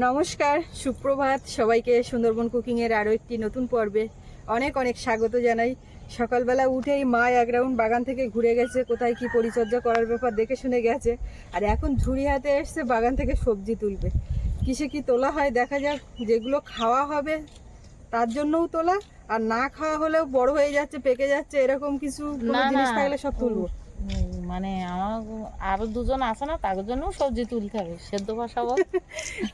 নমস্কার সুপ্রভাত। সবাইকে সুন্দরবন কুকিংয়ের আরও একটি নতুন পর্বে অনেক অনেক স্বাগত জানাই। সকালবেলা উঠেই মা এক রাউন্ড বাগান থেকে ঘুরে গেছে কোথায় কি পরিচর্যা করার ব্যাপার দেখে শুনে গেছে। আর এখন ঝুড়ি হাতে এসছে বাগান থেকে সবজি তুলবে। কিসে কি তোলা হয় দেখা যাক যেগুলো খাওয়া হবে তার জন্যও তোলা আর না খাওয়া হলেও বড় হয়ে যাচ্ছে পেকে যাচ্ছে এরকম কিছু জিনিস থাকলে সব তুলবো। মানে আমার আরও দুজন আছে না, তার জন্য সবজি তুলতে হবে, সেদ্ধ বসাবো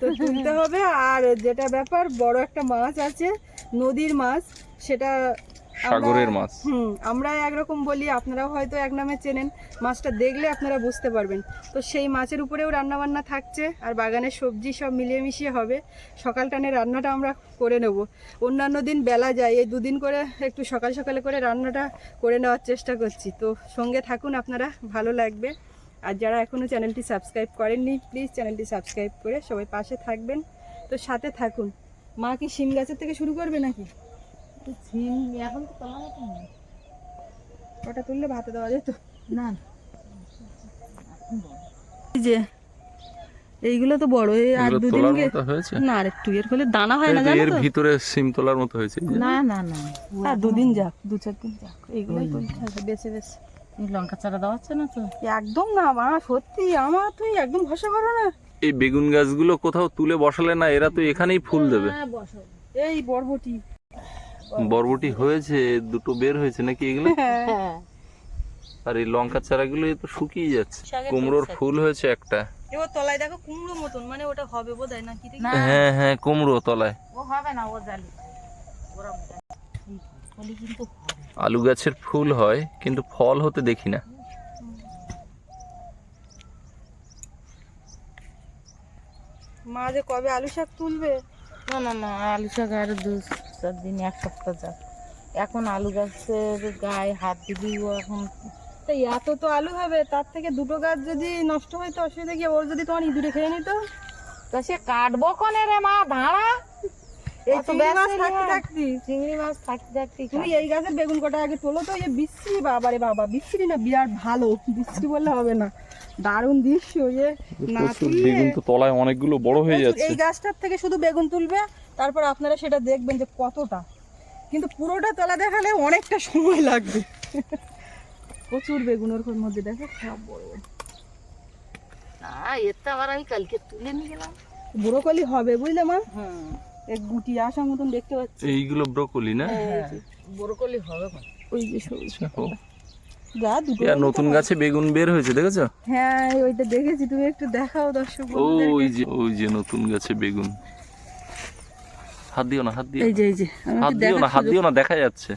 তো তুলতে হবে, আর যেটা ব্যাপার, বড় একটা মাছ আছে, নদীর মাছ, সেটা সাগরের মাছ। হুম আমরা একরকম বলি আপনারাও হয়তো এক নামে চেনেন। মাছটা দেখলে আপনারা বুঝতে পারবেন। তো সেই মাছের উপরেও রান্না বান্না থাকছে আর বাগানের সবজি সব মিলিয়ে মিশিয়ে হবে। সকাল টানে রান্নাটা আমরা করে নেব। অন্যান্য দিন বেলা যায় এই দুদিন করে একটু সকাল সকালে করে রান্নাটা করে নেওয়ার চেষ্টা করছি। তো সঙ্গে থাকুন আপনারা ভালো লাগবে। আর যারা এখনও চ্যানেলটি সাবস্ক্রাইব করেননি প্লিজ চ্যানেলটি সাবস্ক্রাইব করে সবাই পাশে থাকবেন। তো সাথে থাকুন। মা কি শিম গাছের থেকে শুরু করবে নাকি? ঝিম এখন তো তোলা হতো না। ওটা তুললে ভাতে দেওয়া যেত? না এই যে এইগুলো তো বড় এই আর দুদিন না আর একটু এর ফলে দানা হয় না জানো এর ভিতরে সিম তোলার মতো হয়েছে। না না না। আর দুদিন যাক দু চার দিন যাক। এইগুলোই তুলতে হবে বেছে বেছে। লঙ্কা চারা দেওয়া হচ্ছে না তো? একদম না মা সত্যি আমার তুই একদম ভরসা করো না। এই বেগুন গাছগুলো কোথাও তুলে বসালে না এরা তো এখানেই ফুল দেবে। হ্যাঁ বসো এই বরবটি। বরবটি হয়েছে দুটো বের হয়েছে নাকি এগুলো? হ্যাঁ। আর এই লঙ্কা চারাগুলো তো শুকিয়ে যাচ্ছে। কুমড়োর ফুল হয়েছে একটা। এবার তলায় দেখো কুমড়ো মতন মানে ওটা হবে বোধ হয় না কি দেখি? না। হ্যাঁ হ্যাঁ কুমড়ো তলায়। ও হবে না ও জালি। আলু গাছের ফুল হয় কিন্তু ফল হতে দেখি না। মা যে কবে আলু শাক তুলবে? না না না আলু শাক আর দু চার দিন এক সপ্তাহ যাক। এখন আলু গাছের গায়ে হাত দিবি ও এখন তাই এত তো আলু হবে তার থেকে দুটো গাছ যদি নষ্ট হয় তো অসুবিধা কি? ওর যদি তোমার ইঁদুরে খেয়ে নিত? তা সে কাটবো কনে রে মা? দাঁড়া। এই চিংড়ি মাছ থাকতে থাকতি চিংড়ি মাছ থাকতে থাকতে তুমি এই গাছের বেগুন কটা আগে তোলো তো এ বিশ্রী বাবা রে বাবা বিশ্রী না বিরাট ভালো বিশ্রী বললে হবে না। দারুণ দৃশ্য যে না বেগুন তো তলায় অনেকগুলো বড় হয়ে যাচ্ছে এই গাছটার থেকে শুধু বেগুন তুলবে তারপর আপনারা সেটা দেখবেন যে কতটা। কিন্তু পুরোটা তলা দেখালে অনেকটা সময় লাগবে। প্রচুর বেগুন ওর মধ্যে দেখো সব বড়। আবার আমি কালকে তুলে নিয়ে গেলাম। ব্রোকলি হবে বুঝলে মা? এক গুটি আসার মতন দেখতে পাচ্ছি। এইগুলো ব্রোকলি না? এই যে, হবে ওই যে সবুজ যা দুটো নতুন গাছে বেগুন বের হয়েছে দেখেছ? হ্যাঁ ওইটা দেখেছি তুমি একটু দেখাও দর্শক ওই যে ওই যে নতুন গাছে বেগুন। হাত দিও না হাত দিও এই যে এই যে হাত দিও না হাত দিও না দেখা যাচ্ছে।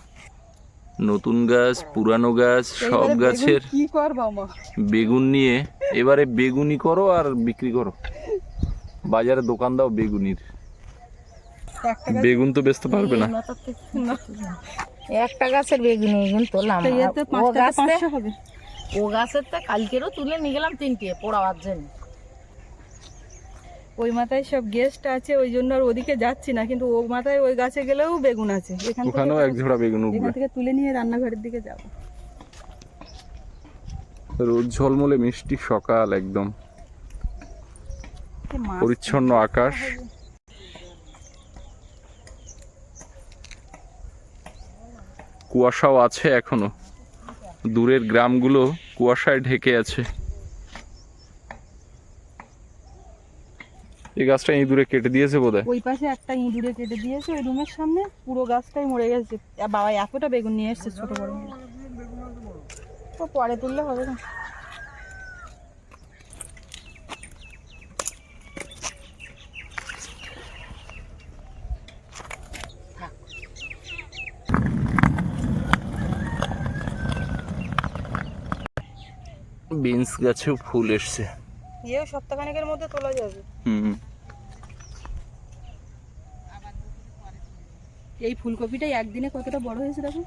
নতুন গাছ পুরানো গাছ সব গাছের কি করবা মা বেগুন নিয়ে এবারে বেগুনি করো আর বিক্রি করো। বাজারে দোকান দাও বেগুনির। বেগুন তো বেচতে পারবে না। একটা গাছের বেগুন বেগুন তোলাম। ও হবে। ও গাছের তো কালকেরও তুলে নিয়ে গেলাম তিনটে পোড়াবার জন্য। ওই মাথায় সব গেস্ট আছে ওই জন্য আর ওদিকে যাচ্ছি না কিন্তু ও মাথায় ওই গাছে গেলেও বেগুন আছে। এখান ওখানেও এক ঝোড়া বেগুন এখান উঠবে থেকে তুলে নিয়ে রান্নাঘরের দিকে যাব। রোদ ঝলমলে মিষ্টি সকাল একদম। পরিচ্ছন্ন আকাশ। কুয়াশাও আছে এখনও। দূরের গ্রামগুলো কুয়াশায় ঢেকে আছে। এই গাছটা ইঁদুরে কেটে দিয়েছে বোধহয়। ওই পাশে একটা ইঁদুরে কেটে দিয়েছে ওই রুমের সামনে পুরো গাছটাই মরে গেছে। বাবা এতটা বেগুন নিয়ে এসছে ছোট বড়। তো পরে তুললে হবে না। বিনস গাছেও ফুল এসছে। ইয়েও সপ্তাহখানেকের মধ্যে তোলা যাবে। হুম। এই ফুলকপিটাই একদিনে কতটা বড় হয়েছে দেখো?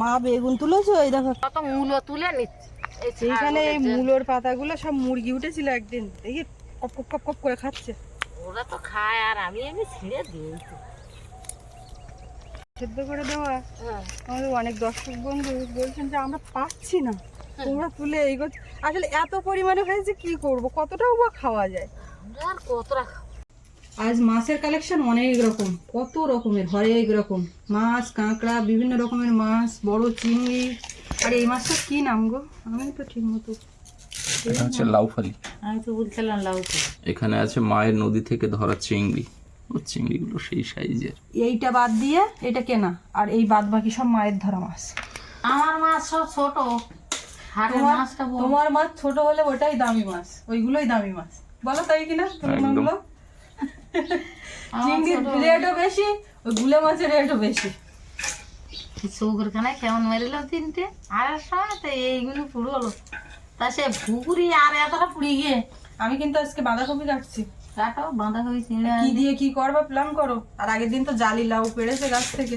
মা বেগুন তুলেছো? এই দেখো। কত মূলো তুলে নিচ্ছে। এইখানে এই মূলোর পাতাগুলো সব মুরগি উঠেছিল একদিন। দেখি কপ কপ কপ কপ করে খাচ্ছে। ওরা তো খায় আর আমি এমনি ছিঁড়ে দিই। সেদ্ধ করে দেওয়া? হ্যাঁ। আমাদের অনেক দর্শক বন্ধু বলছেন যে আমরা পাচ্ছি না। তুলে এই করছ। আসলে এত পরিমাণে হয়েছে কি করব? কতটাও বা খাওয়া যায়? আর কতটা আজ মাছের কালেকশন অনেক রকম কত রকমের হরেক রকম। মাছ কাঁকড়া বিভিন্ন রকমের মাছ বড় চিংড়ি। আর এই মাছটা কি নাম গো? আমি তো ঠিক মতো এটা হচ্ছে লাউফালি আমি তো বলছিলাম লাউ এখানে আছে মায়ের নদী থেকে ধরা চিংড়ি। ও চিংড়িগুলো সেই সাইজের। এইটা বাদ দিয়ে এটা কেনা আর এই বাদ বাকি সব মায়ের ধরা মাছ। আমার মাছ সব ছোট। তোমার মাছটা বড়। তোমার মাছ ছোট হলে ওটাই দামি মাছ ওইগুলোই দামি মাছ। বলো তাই কিনা তোমার চিংড়ির রেটও বেশি ওই গুলে মাছের রেটও বেশি। কেমন মেরিল তিনটে? আর সময় তো এইগুলো পুরো হলো তা সে পুকুরি আর এতটা পুড়ি গিয়ে। আমি কিন্তু আজকে বাঁধাকপি কাটছি। কাটো বাঁধাকপি চিংড়ি কি দিয়ে কি করবা প্ল্যান করো? আর আগের দিন তো জালি লাউ পেড়েছে গাছ থেকে।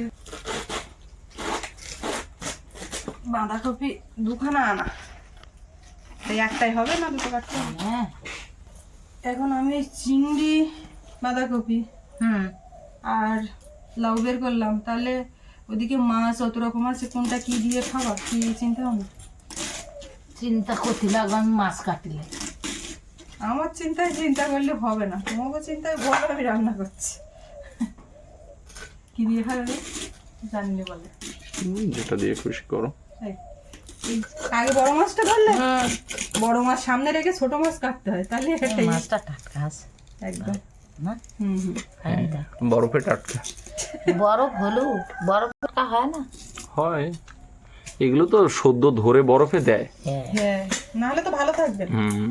বাঁধাকপি দুখানা আনা। এই একটাই হবে না দুটো কাটতে হ্যাঁ। এখন আমি চিংড়ি বাঁধাকপি হুম। আর লাউ বের করলাম। তাহলে ওদিকে মাছ অত রকম আছে কোনটা কি দিয়ে খাবা? কি চিন্তা ভাবনা? চিন্তা করতে লাগবে আমি মাছ কাটিলে। আমার চিন্তায় চিন্তা করলে হবে না। তোমাকে চিন্তায় বলো আমি রান্না করছি। কি দিয়ে খাবে? জানিনি বলে। যেটা দিয়ে খুশি করো। আগে বড় মাছটা ধরলে? বড় মাছ সামনে রেখে ছোট মাছ কাটতে হয় তাহলে এটাই মাছটা টাটকা আছে। একদম। না? হুম হুম। বরফে টাটকা। বরফ হলো বরফ হয় না? হয়। এগুলো তো সদ্য ধরে বরফে দেয়। হ্যাঁ হ্যাঁ নাহলে তো ভালো থাকবে হুম।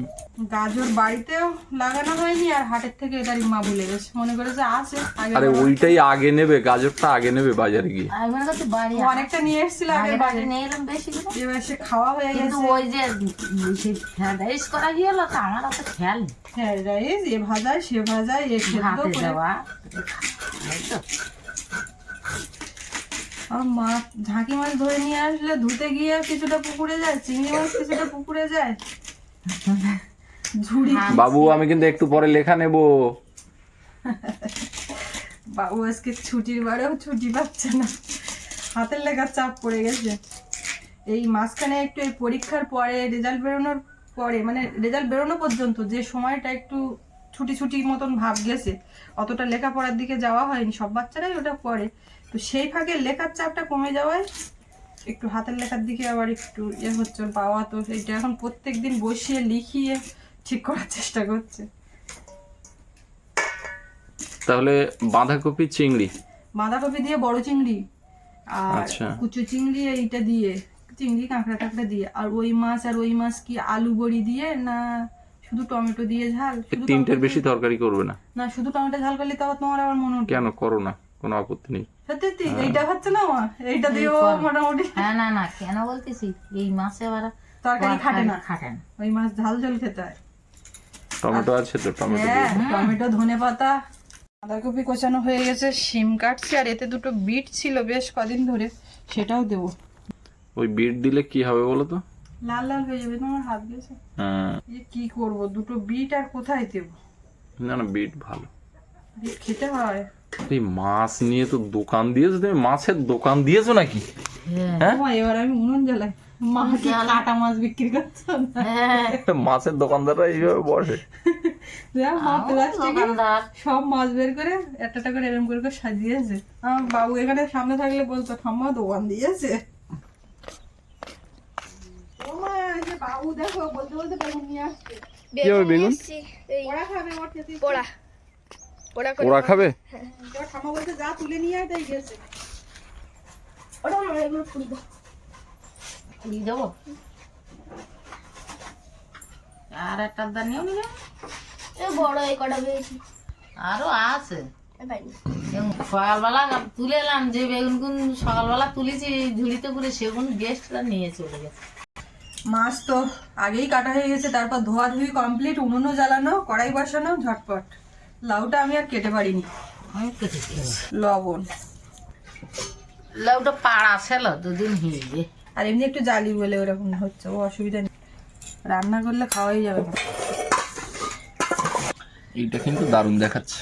গাজর বাড়িতেও লাগানো হয়নি আর হাটের থেকে এটারই মা ভুলে গেছে। মনে করে যে আছে আরে ওইটাই আগে নেবে গাজরটা আগে নেবে বাজারে গিয়ে। আমি মনে করছি বাড়ি অনেকটা নিয়ে এসেছিল আগে বাড়ি। নিয়ে এলাম বেশি করে এবার সে খাওয়া হয়ে কিন্তু ওই যে সে ফ্রাইড করা গিয়েলো তো আমার অত খেয়াল। হ্যাঁ রাইস এ ভাজায় সে ভাজায় এ সেদ্ধ হাতে করে দেওয়া। মাছ ঝাঁকি মাছ ধরে নিয়ে আসলে ধুতে গিয়ে কিছুটা পুকুরে যায় চিংড়ি মাছ কিছুটা পুকুরে যায়। ঝুড়ি বাবু আমি কিন্তু একটু পরে লেখা নেব। বাবু আজকে ছুটির বারেও ছুটি পাচ্ছে না। হাতের লেখার চাপ পড়ে গেছে। এই মাঝখানে একটু এই পরীক্ষার পরে রেজাল্ট বেরোনোর পরে মানে রেজাল্ট বেরোনো পর্যন্ত যে সময়টা একটু ছুটি ছুটি মতন ভাব গেছে অতটা লেখাপড়ার দিকে যাওয়া হয়নি। সব বাচ্চারাই ওটা পড়ে। তো সেই ফাঁকে লেখার চাপটা কমে যাওয়ায় একটু হাতের লেখার দিকে আবার একটু ইয়ে হচ্ছে পাওয়া তো এটা এখন প্রত্যেক দিন বসিয়ে লিখিয়ে ঠিক করার চেষ্টা করছে। তাহলে বাঁধাকপি চিংড়ি? বাঁধাকপি দিয়ে বড় চিংড়ি আর আচ্ছা। কুচু চিংড়ি এইটা দিয়ে চিংড়ি কাঁকড়া টাকড়া দিয়ে। আর ওই মাছ আর ওই মাছ কি আলু বড়ি দিয়ে না শুধু টমেটো দিয়ে ঝাল? তিনটের বেশি তরকারি করবে না। না শুধু টমেটো ঝাল করলে তাও তোমার আবার মনে কেন? করো না কোনো আপত্তি নেই। সত্যি? সত্যি, এইটা হচ্ছে না মা? এইটা দিয়েও মোটামুটি। হ্যাঁ না না কেন বলতেছি? এই মাসে আবার তরকারি খাটে না। খাটে না। ওই মাছ ঝাল ঝাল খেতে হয়। টমেটো আছে তো টমেটো হ্যাঁ টমেটো ধনে পাতা। বাঁধাকপি কোচানো হয়ে গেছে শিম কাটছি আর এতে দুটো বিট ছিল বেশ কদিন ধরে সেটাও দেবো। ওই বিট দিলে কি হবে বলো তো? লাল লাল হয়ে যাবে তোমার হাত গেছে। হ্যাঁ, কি করব? দুটো বিট আর কোথায় দেব? না না বিট ভালো। বিট খেতে হয়। এই মাছ নিয়ে তো দোকান দিয়েছ তুমি মাছের দোকান দিয়েছ নাকি? হ্যাঁ। হ্যাঁ? এবার আমি উনুন জ্বালাই। মা কাটা মাছ বিক্রি করছ হ্যাঁ। মাছের দোকানদাররা এইভাবে বসে। দেখ, মা প্লাস্টিকে দোকানদার। সব মাছ বের করে একটা করে এরকম করে সাজিয়েছে। আমার বাবু এখানে সামনে থাকলে বলতো ঠাম্মা দোকান দিয়েছে। বাবু দেখো বলতে বলতে বেগুন নিয়ে আসছে। বেগুন ওরা খাবে ওর খেতে ওরা খাবে। ঠাম্মা বলতে যা তুলে নিয়ে আয় তাই গেছে। ওটা এগুলো পুড়ি দাও। পুরি দেবো? আর একটা দানিও নিয়ে এ বড় এই কটা পেয়েছি। আরও আছে। এ পাইনি এবং সকালবেলা তুলে এলাম যে বেগুন গুন সকালবেলা তুলেছি ঝুড়িতে করে সেগুন গেস্টরা নিয়ে চলে গেছে। মাছ তো আগেই কাটা হয়ে গেছে তারপর ধোয়া ধুই কমপ্লিট উনুনও জ্বালানো কড়াই বসানো ঝটপট। লাউটা আমি আর কেটে পারিনি। আমি কেটেছি লবণ। লাউটা পাড়া ছিল দুদিন হিঁড়ে আর এমনি একটু জালি বলে ওরকম হচ্ছে ও অসুবিধা নেই। রান্না করলে খাওয়াই যাবে না। এইটা কিন্তু দারুণ দেখাচ্ছে।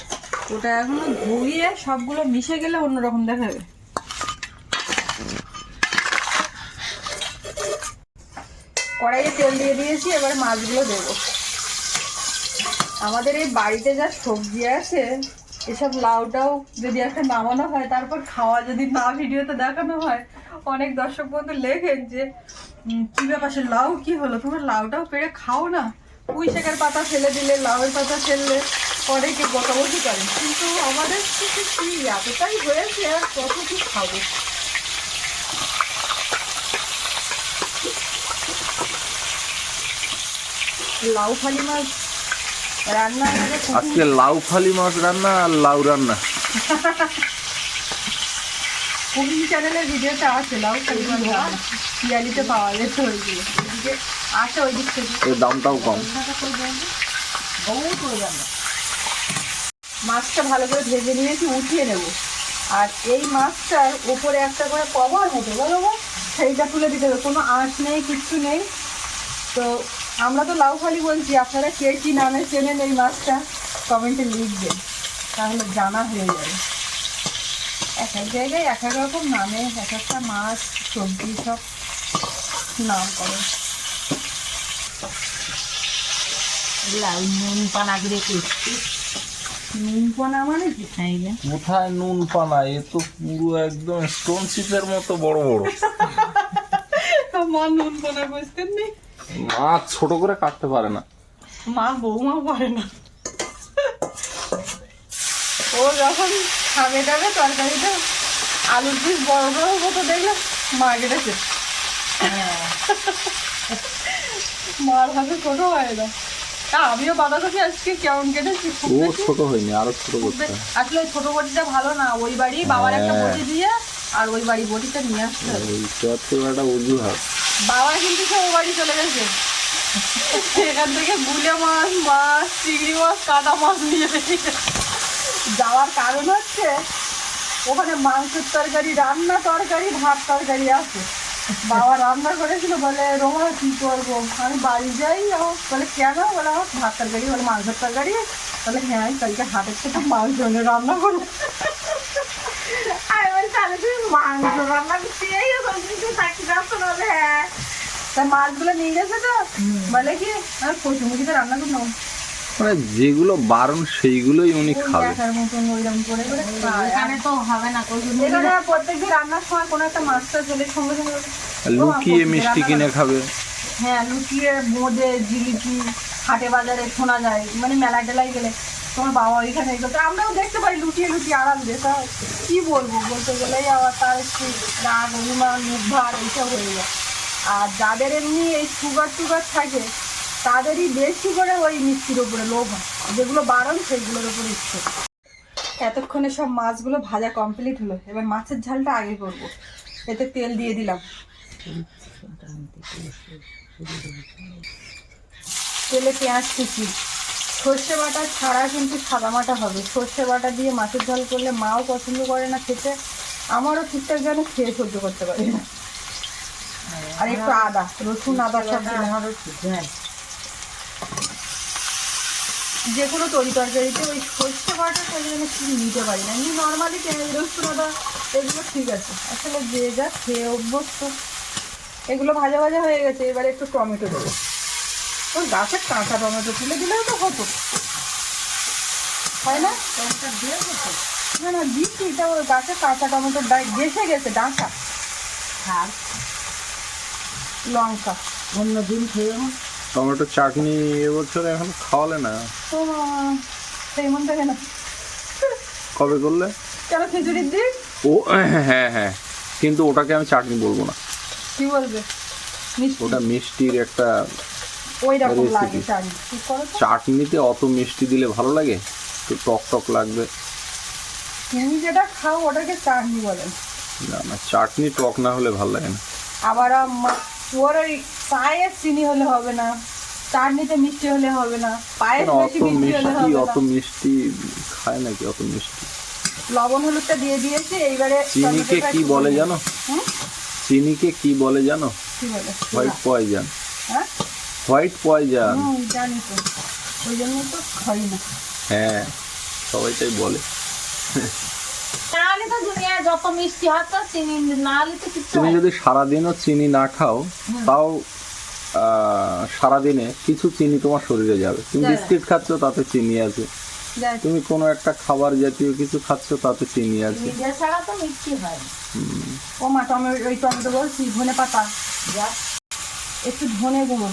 ওটা এখনও ধুইয়ে সবগুলো মিশে গেলে অন্যরকম দেখাবে। কড়াইয়ে তেল দিয়ে দিয়েছি এবারে মাছগুলো দেবো। আমাদের এই বাড়িতে যা সবজি আছে, এসব লাউটাও যদি একটা নামানো হয়, তারপর খাওয়া যদি না ভিডিওতে দেখানো হয়, অনেক দর্শক বন্ধু লেখেন যে কি ব্যাপার লাউ কি হলো? তোমার লাউটাও পেড়ে খাও না? পুঁই শাকের পাতা ফেলে দিলে, লাউয়ের পাতা ফেললে অনেকে বকাবকি করেন কিন্তু আমাদের থেকে কি এতটাই হয়েছে, আর কত কি খাব? লাউ ফালি মাছ রান্না খুব আজকে লাউ ফালি মাছ রান্না আর লাউ রান্না। কুকিং চ্যানেলের ভিডিওটা আছে লাউ খালি মাছ পিয়ালিতে পাওয়া যেত আসে ওই দিক থেকে। এর দামটাও কম। মাছটা ভালো করে ভেজে নিয়েছি উঠিয়ে নেব। আর এই মাছটার উপরে একটা করে কভার হতো বলো সেইটা তুলে দিতে হবে। কোনো আঁশ নেই কিচ্ছু নেই। তো আমরা তো লাউ খালি বলছি আপনারা কে কী নামে চেনেন এই মাছটা? কমেন্টে লিখবেন তাহলে জানা হয়ে যাবে। এক এক জায়গায় এক এক রকম নামে এক একটা মাছ সবজি সব নাম করে। লাউ নুন পানা করে নুন পোনা মানে কি? খাইলে কোথায় নুন পানা? এ তো পুরো একদম স্টোন চিপের মতো বড় বড়। মা নুন পোনা বুঝতেন নেই মাছ ছোট করে কাটতে পারে না। মা বৌমা পারে না। ও যখন খাবে টাবে আলুর পিস বড় বড় মা কেটেছে। মার হাতে ছোট হয় না। তা আমিও বাঁধাকপি আজকে কেমন কেটেছি ও ছোট হয়নি আরও ছোট করতে আসলে ছোট বটিটা ভালো না ওই বাড়ি বাবার একটা হ্যাঁ। বটি দিয়ে আর ওই বাড়ি বটিটা নিয়ে আসতে হবে। একটা অজুহাত। বাবা কিন্তু সব ও বাড়ি চলে গেছে। সেখান থেকে গুলে মাছ মাছ চিংড়ি মাছ কাটা মাছ নিয়ে যাওয়ার কারণ হচ্ছে ওখানে মাংসের তরকারি রান্না তরকারি ভাত তরকারি আছে। বাবা রান্না করেছিল বলে রোমা কি করব? আমি বাড়ি যাই বলে কেন? বলে আমার ভাত তরকারি বলে মাংসের তরকারি। বলে হ্যাঁ কালকে হাটের থেকে মাংস রান্না করব। আমি বলি তাহলে তুমি মাংস রান্না করতে যাই কিছু থাকতে যাচ্ছ না। হ্যাঁ। তা মাছগুলো নিয়ে গেছে তো। বলে কি আমি কচুমুখিতে রান্না করব। মানে যেগুলো বারণ সেইগুলোই উনি খাবে তো লুকিয়ে মিষ্টি কিনে খাবে। হ্যাঁ লুকিয়ে বোঁদে জিলিপি হাটে বাজারে শোনা যায় মানে মেলা টেলায় গেলে তোমার বাবা ওইখানে করতো আমরাও দেখতে পাই লুটিয়ে লুটিয়ে আড়াল দিয়ে। তা কি বলব? বলতে গেলেই আবার তার একটু রাগ অভিমান নির্ভার এইসব হয়ে যায়। আর যাদের এমনি এই সুগার টুগার থাকে তাদেরই বেশি করে ওই মিষ্টির উপরে লোভ হয়। যেগুলো বারণ সেইগুলোর উপরে ইচ্ছে। এতক্ষণে সব মাছগুলো ভাজা কমপ্লিট হলো। এবার মাছের ঝালটা আগে করব। এতে তেল দিয়ে দিলাম। তেলে পেঁয়াজ কুচি। সর্ষে বাটা ছাড়া কিন্তু সাদা মাটা হবে। সর্ষে বাটা দিয়ে মাছের ঝাল করলে মাও পছন্দ করে না খেতে। আমারও ঠিকঠাক যেন খেয়ে সহ্য করতে পারি না। আর একটু আদা, রসুন, আদা সব। আমারও ঠিক আছে যে কোনো তরি তরকারিতে ওই সর্ষে বাটাটা যেন ঠিক নিতে পারি না। এমনি নর্মালি পেঁয়াজ রসুন আদা এগুলো ঠিক আছে। আসলে যে যা খেয়ে অভ্যস্ত। এগুলো ভাজা ভাজা হয়ে গেছে এবারে একটু টমেটো দেবো। ওই গাছের কাঁচা টমেটো তুলে দিলেও তো হতো। হয় না? না না দিচ্ছি এটা ওই গাছের কাঁচা টমেটো গেছে গেছে ডাঁটা। আর লঙ্কা। অন্য দিন খেয়ে টমেটো চাটনি এবছর এখন খাওয়ালে না। সেই মন থাকে না কবে করলে? কেন খিচুড়ির দিন? ও হ্যাঁ হ্যাঁ কিন্তু ওটাকে আমি চাটনি বলব না। কি বলবে? ওটা মিষ্টির একটা ওই রকম লাগে তো? চাটনিতে অত মিষ্টি দিলে ভালো লাগে? একটু টক টক লাগবে। তুমি যেটা খাও ওটাকে চাটনি বলেন না না চাটনি টক না হলে ভালো লাগে না। আবার ওর ওই পায়েস চিনি হলে হবে না চাটনিতে মিষ্টি হলে হবে না অত বেশি মিষ্টি হলে হবে অত মিষ্টি খায় নাকি অত মিষ্টি? লবণ হলুদটা দিয়ে দিয়েছি এইবারে চিনিকে কি বলে জানো? চিনিকে কি বলে জানো? কি বলে? হোয়াইট পয়জান হ্যাঁ? হোয়াইট পয়জান জানি তো। ওই জন্য তো খাই না। হ্যাঁ সবাই তাই বলে। তো যত মিষ্টি হয় তো চিনি নাহলে তো কিছু তুমি যদি সারাদিনও চিনি না খাও তাও সারাদিনে কিছু চিনি তোমার শরীরে যাবে। তুমি। বিস্কিট খাচ্ছ তাতে চিনি আছে। তুমি কোনো একটা খাবার জাতীয় কিছু খাচ্ছ তাতে চিনি আছে। ছাড়া তো মিষ্টি হয় ও মা টমেটো ওই টমেটো বলছি ধনে পাতা। একটু ধনে গুঁড়ো।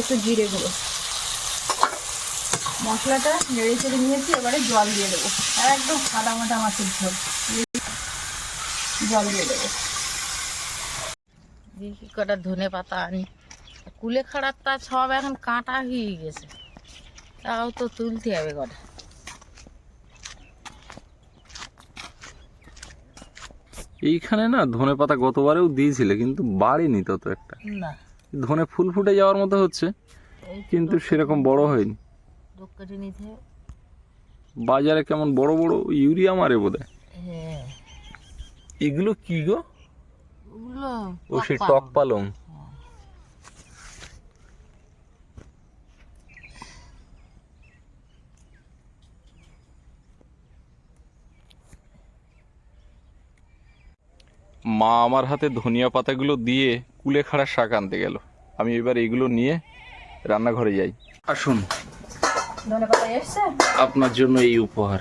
একটু জিরে গুঁড়ো। মশলাটা নেড়ে চেড়ে নিয়েছি এবারে জল দিয়ে দেবো। একদম সাদা মাটা মাছের ঝোল জল দিয়ে দেবো। দেখি কটা ধনে পাতা আনি। কুলে খাড়ার তা সব এখন কাঁটা হয়ে গেছে। তাও তো তুলতে হবে কটা। এইখানে না ধনে পাতা গতবারেও দিয়েছিলে কিন্তু বাড়েনি তত একটা। না। ধনে ফুল ফুটে যাওয়ার মতো হচ্ছে কিন্তু সেরকম বড় হয়নি। নিতে। বাজারে কেমন বড় বড় ইউরিয়া মারে বোধহয়? হ্যাঁ। এগুলো কি গো? ওগুলো ও সেই টক পালং। মা আমার হাতে ধনিয়া পাতাগুলো দিয়ে কুলেখাড়া শাক আনতে গেল। আমি এবার এগুলো নিয়ে রান্নাঘরে যাই। আসুন। আপনার জন্য এই উপহার।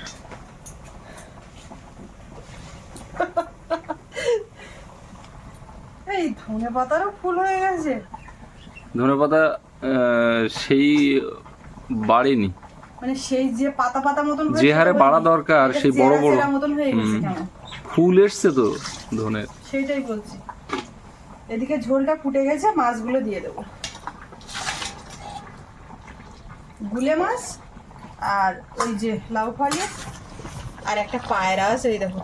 এই ধনে পাতারও ফুল হয়ে গেছে। ধনেপাতা আহ, সেই বাড়েনি। মানে সেই যে পাতা পাতা মতন যে হারে বাড়া দরকার সেই বড় বড়। মতন হয়ে গেছে ফুল এসছে তো ধনের। সেইটাই বলছি। এদিকে ঝোলটা ফুটে গেছে মাছগুলো দিয়ে দেবো। গুলে মাছ আর ওই যে লাউ ফালি আর একটা পায়রা আছে এই দেখো।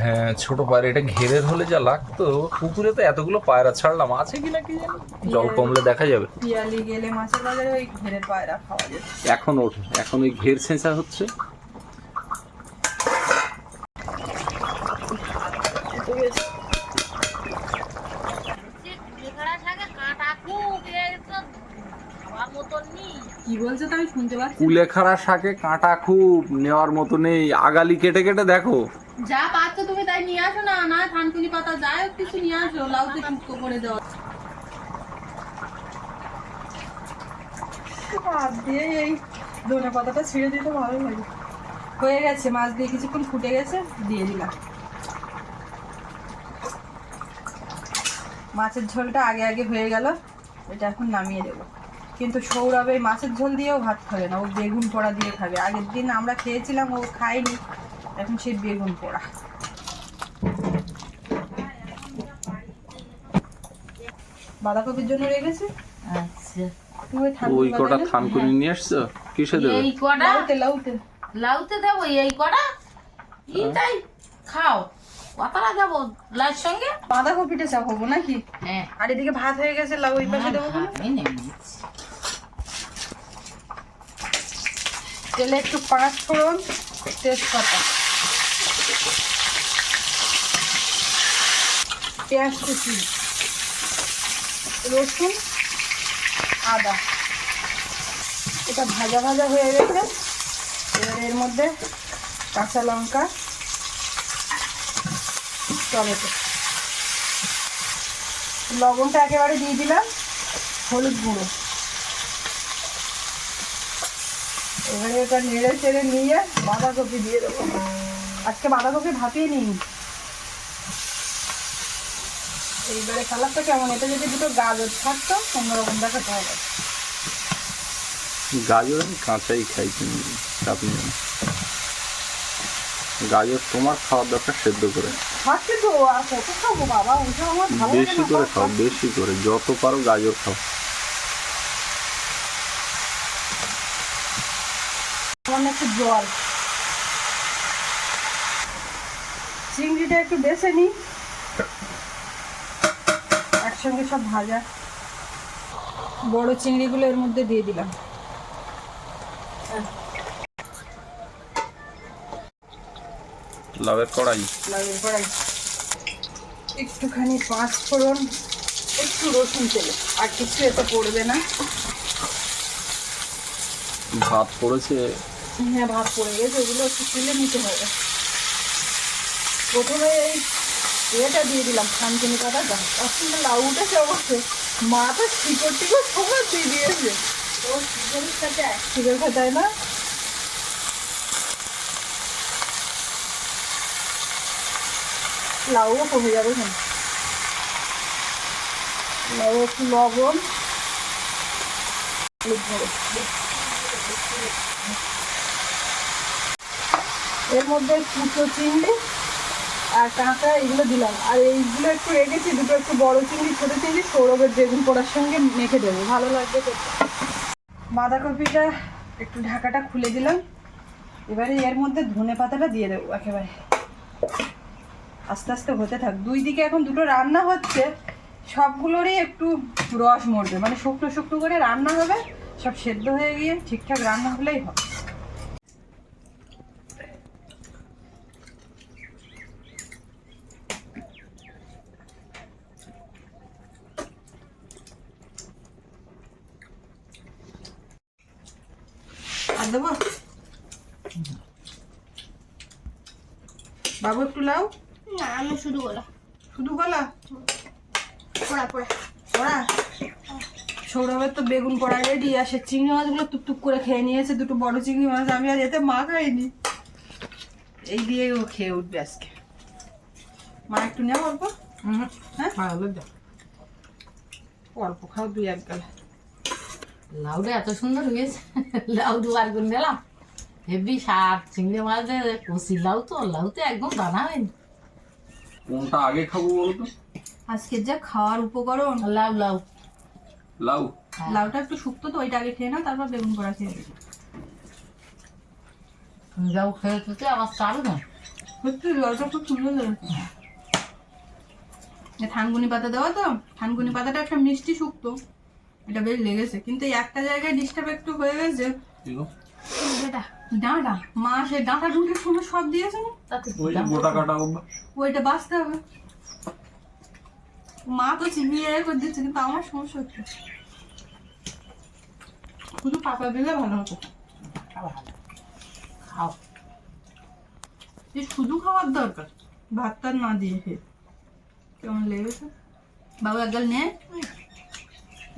হ্যাঁ ছোট পায়রা এটা ঘেরের হলে যা লাগতো পুকুরে তো এতগুলো পায়রা ছাড়লাম আছে কি না কি জানি? জল কমলে দেখা যাবে। পিয়ালি গেলে মাছের বাজারে ওই ঘেরের পায়রা খাওয়া যায়। এখন ওঠে এখন ওই ঘের ছেঁচা হচ্ছে। কুলে খাড়া থাকে কাঁটা খুব এ তো খাওয়ার মতন নেই কি বলছে তো আমি শুনতে পাচ্ছি কুলেখাড়া শাকে কাঁটা খুব নেওয়ার মতো নেই আগালি কেটে কেটে দেখো। যা পাচ্ছ তুমি তাই নিয়ে আসো না না থানকুনি পাতা যাই হোক কিছু নিয়ে আসো লাউতে টুকরো করে হাত দিয়ে এই ধনে পাতাটা ছিঁড়ে দিতে ভালো লাগে। হয়ে গেছে মাছ দিয়ে কিছুক্ষণ ফুটে গেছে দিয়ে দিলাম। মাছের ঝোলটা আগে আগে হয়ে গেল এটা এখন নামিয়ে দেবো। কিন্তু সৌরভ এই মাছের ঝোল দিয়েও ভাত খাবে না ও বেগুন পোড়া দিয়ে খাবে। আগের দিন আমরা খেয়েছিলাম ও খায়নি এখন সেই বেগুন পোড়া। বাঁধাকপির জন্য রেখেছি? আচ্ছা। ওই কটা থানকুনি নিয়ে এসছো কিসে দেবে? এই কটা? লাউতে লাউতে। লাউতে দেবো এই কটা? এইটাই খাও। পাতারা দেবো লাউর সঙ্গে? বাঁধাকপিটা চাপাবো নাকি? হ্যাঁ। আর এদিকে ভাত হয়ে গেছে লাউ ওই পাশে দেবো। আমি নিচ্ছি। তেলে একটু পাঁচ ফোড়ন, তেজপাতা। পেঁয়াজ কুচি, রসুন, আদা। এটা ভাজা ভাজা হয়ে গেছে। এবার এর মধ্যে কাঁচা লঙ্কা, টমেটো। লবণটা একেবারে দিয়ে দিলাম হলুদ গুঁড়ো। এবারে এটা নেড়ে চেড়ে নিয়ে বাঁধাকপি দিয়ে দেবো। আজকে বাঁধাকপি ভাপিয়ে নিই। এইবারে কালারটা কেমন? এটা যদি দুটো গাজর থাকতো অন্যরকম দেখাতে হবে। গাজর আমি কাঁচাই খাই না। গাজর তোমার খাওয়ার দরকার সেদ্ধ করে। লাগে বেশি করে খাও বেশি করে। যত পারো গাজর খাও। একটু জল চিংড়িটা একটু বেছে নিই। একসঙ্গে সব ভাজা। বড় চিংড়িগুলো এর মধ্যে দিয়ে দিলাম। লাভের কড়াই। লাউয়ের কড়াই। একটুখানি পাঁচ ফোড়ন একটু রসুন তেলে। আর কিছু এতে পড়বে না। ভাত পড়েছে। হ্যাঁ ভাত পড়ে গেছে ওগুলো একটু তুলে নিতে হবে। প্রথমে এই এটা দিয়ে দিলাম থানকুনি কাটাটা অসুবিধা লাউ উঠেছে অবশ্যই মা তো শিকড় টিকড় সবার দিয়ে দিয়েছে। ও শিকড়ের সাথে শিকড় খাতায় না? লাউও কমে যাবে কেন লাউ একটু লবণ। হলুদ। এর মধ্যে কুচো চিংড়ি আর কাঁচা এগুলো দিলাম। আর এইগুলো একটু রেখেছি, দুটো একটু বড় চিংড়ি, ছোটো চিংড়ি, সৌরভের বেগুন পোড়ার সঙ্গে মেখে দেবো। ভালো লাগবে বাঁধাকপিটা একটু ঢাকাটা খুলে দিলাম। এবারে এর মধ্যে ধনে পাতাটা দিয়ে দেবো একেবারে। আস্তে আস্তে হতে থাক। দুই দিকে এখন দুটো রান্না হচ্ছে, সবগুলোরই একটু রস মরবে। মানে শুকনো শুকনো করে রান্না হবে, সব সেদ্ধ হয়ে গিয়ে ঠিকঠাক রান্না হলেই হবে। আর দেবো? বাবু একটু লাও না আমি শুরু করলাম শুধু গলা? পড়া পড়া। ওরা সৌরভের তো বেগুন পড়া রেডি আর সে চিংড়ি মাছগুলো টুকটুক করে খেয়ে নিয়েছে দুটো বড় চিংড়ি মাছ আমি আর এতে মা খাইনি। এই দিয়ে ও খেয়ে উঠবে আজকে। মা একটু নেও অল্প। হ্যাঁ? ভালো দাও। অল্প খাও দুই এক গাল। লাউটা এত সুন্দর হয়েছে। লাউ দুবার করে নিলাম। হেভি শাক চিংড়ি মাছ দিয়ে কষি লাউ তো লাউ তো একদম দানা হয়নি কোনটা আগে খাব বলো তো? আজকে যা খাওয়ার উপকরণ। লাউ লাউ। লাউ? লাউটা একটু শুক্তো তো ওইটা আগে খেয়ে নাও তারপর বেগুন পড়া খেয়ে। লাউ খেয়ে খেতে আবার চালু না। সত্যি জলটা খুব সুন্দর এ থানকুনি পাতা দেওয়া তো? থানকুনি পাতাটা একটা মিষ্টি শুক্তো। এটা বেশ লেগেছে। কিন্তু এই একটা জায়গায় ডিস্টার্ব একটু হয়ে গেছে। ডাঁটা মা সে ডাঁটা ঢুকে সময় সব দিয়েছে না। তাতে ওই যে গোটা কাটা ওইটা বাঁচতে হবে। মা তো চিবিয়ে করে দিচ্ছে কিন্তু আমার সমস্যা হচ্ছে। শুধু পাতা দিলে ভালো হতো। খাও। যে শুধু খাওয়ার দরকার ভাত টাত না দিয়ে খেয়ে। কেমন লেগেছে? বাবু একগাল নে।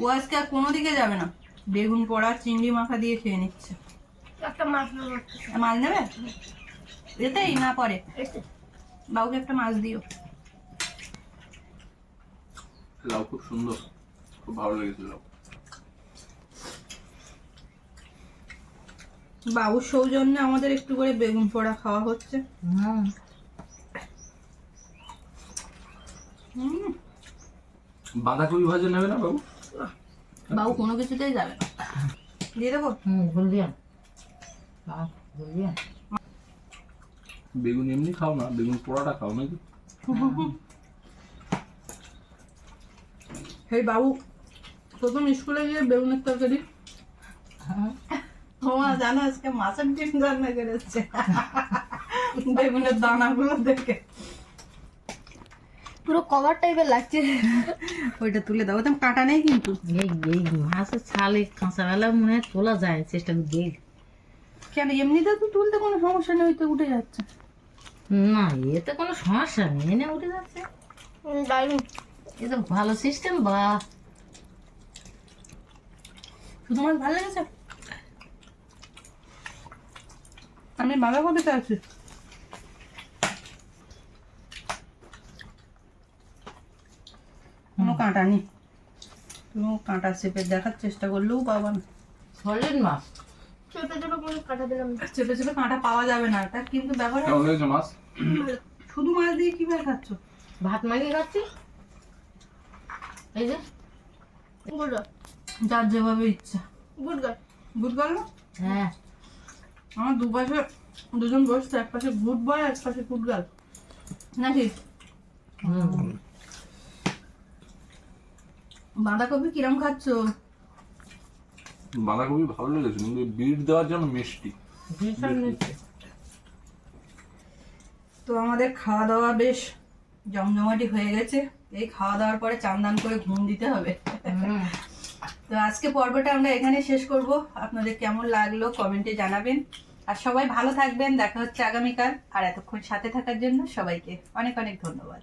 ও আজকে আর কোনো দিকে যাবে না। বেগুন পোড়া চিংড়ি মাখা দিয়ে খেয়ে নিচ্ছে। একটা মাছ নেব মাছ নেবে? এতেই না পরে। বাবুকে একটা মাছ দিও। লাউ খুব সুন্দর। খুব ভালো লেগেছে লাউ। বাবুর সৌজন্যে আমাদের একটু করে বেগুন পোড়া খাওয়া হচ্ছে। বাঁধাকপি ভাজা নেবে না বাবু? বাবু কোনো কিছুতেই যাবে না। দিয়ে দেবো? হুম বলবিয়ান বলবিয়ান বেগুন এমনি খাও না বেগুন পোড়াটা খাও নাকি? সেই বাবু প্রথম স্কুলে গিয়ে বেগুনের তরকারি। তোমার জানো আজকে মাছের ডিম রান্না করেছে। বেগুনের দানাগুলো দেখে। পুরো কভার টাইপের লাগছে। ওইটা তুলে দাও। ওতে কাটা নেই কিন্তু। এই এই মাছের ছালে কাঁচাবেলা মনে হয় তোলা যায় চেষ্টা করি কেন এমনিতে তো তুলতে কোনো সমস্যা নেই তো উঠে যাচ্ছে। না এতে কোনো সমস্যা নেই এনে উঠে যাচ্ছে। এ তো ভালো সিস্টেম বা। শুধু মাছ ভালো লেগেছে? আমি বাঁধাকপিতে আছি। কোনো কাঁটা নেই। কোনো কাঁটা চেপে দেখার চেষ্টা করলেও পাবা না। সলিড মাছ ছোট ছোট করে কাটা দিলাম চেপে চেপে কাঁটা পাওয়া যাবে না। এটা কিন্তু ব্যাপার মাছ? শুধু মাছ দিয়ে কীভাবে খাচ্ছ? ভাত মাগিয়ে খাচ্ছি। এই যে। গুড যার যেভাবে ইচ্ছা। গুড গার্ল গুড গেল হ্যাঁ। আমার দুপাশে দুজন বসছে এক পাশে গুড বয় এক পাশে গুড গার্ল নাকি? হুম। বাঁধাকপি কিরম খাচ্ছ? বাঁধাকপি ভালো লেগেছে কিন্তু বিট দেওয়ার জন্য মিষ্টি। তো আমাদের খাওয়া দাওয়া বেশ জমজমাটি হয়ে গেছে। এই খাওয়া দাওয়ার পরে চান্দান করে ঘুম দিতে হবে। তো আজকে পর্বটা আমরা এখানে শেষ করব। আপনাদের কেমন লাগল কমেন্টে জানাবেন। আর সবাই ভালো থাকবেন দেখা হচ্ছে আগামীকাল। আর এতক্ষণ সাথে থাকার জন্য সবাইকে অনেক অনেক ধন্যবাদ।